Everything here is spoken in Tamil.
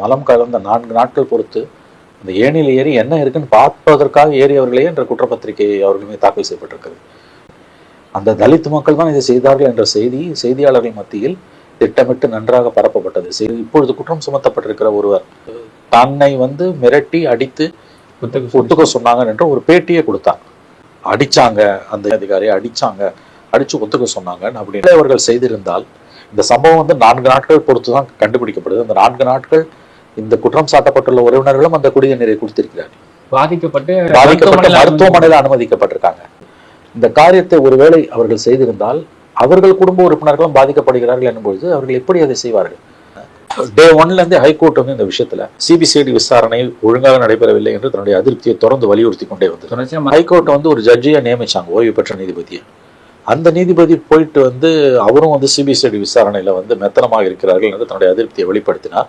மலம் கலந்த நான்கு நாட்கள் பொறுத்து அந்த ஏணியில் ஏறி என்ன இருக்குன்னு பார்ப்பதற்காக ஏறியவர்களே என்ற குற்றப்பத்திரிகை அவர்கள் மீது தாக்கல் செய்யப்பட்டிருக்கிறது. அந்த தலித் மக்கள் தான் இதை செய்தார்கள் என்ற செய்தி செய்தியாளர்கள் மத்தியில் திட்டமிட்டு நன்றாக பரப்பப்பட்டது. இப்பொழுது குற்றம் சுமத்தப்பட்டிருக்கிற ஒருவர் தன்னை வந்து மிரட்டி அடித்து ஒத்துக்க சொன்னாங்க என்ற ஒரு பேட்டியே கொடுத்தாங்க அடிச்சாங்க அந்த அதிகாரியை அடிச்சாங்க அடிச்சு ஒத்துக்க சொன்னாங்க. அப்படின்னு அவர்கள் செய்திருந்தால் இந்த சம்பவம் வந்து நான்கு நாட்கள் பொறுத்து தான் கண்டுபிடிக்கப்படுது. அந்த நான்கு நாட்கள் இந்த குற்றம் சாட்டப்பட்டுள்ள உறவினர்களும் அந்த குடிய நீரை குடித்திருக்கிறார்கள். பாதிக்கப்பட்டு பாதிக்கப்பட்ட மருத்துவமனையில அனுமதிக்கப்பட்டிருக்காங்க. இந்த காரியத்தை ஒருவேளை அவர்கள் செய்திருந்தால் அவர்கள் குடும்ப உறுப்பினர்களும் பாதிக்கப்படுகிறார்கள் என்னும்பொழுது அவர்கள் எப்படி அதை செய்வார்கள்? டே ஒன்ல இருந்து ஹைகோர்ட் வந்து இந்த விஷயத்துல சிபிசிஐடி விசாரணை ஒழுங்காக நடைபெறவில்லை என்று தன்னுடைய அதிருப்தியை தொடர்ந்து வலியுறுத்தி கொண்டே வந்தது ஹைகோர்ட் வந்து ஒரு ஜட்ஜியை நியமிச்சாங்க ஓய்வு பெற்ற நீதிபதியை. அந்த நீதிபதி போயிட்டு வந்து அவரும் வந்து சிபிசிஐடி விசாரணையில வந்து மெத்தனமாக இருக்கிறார்கள் என்று தன்னுடைய அதிருப்தியை வெளிப்படுத்தினார்.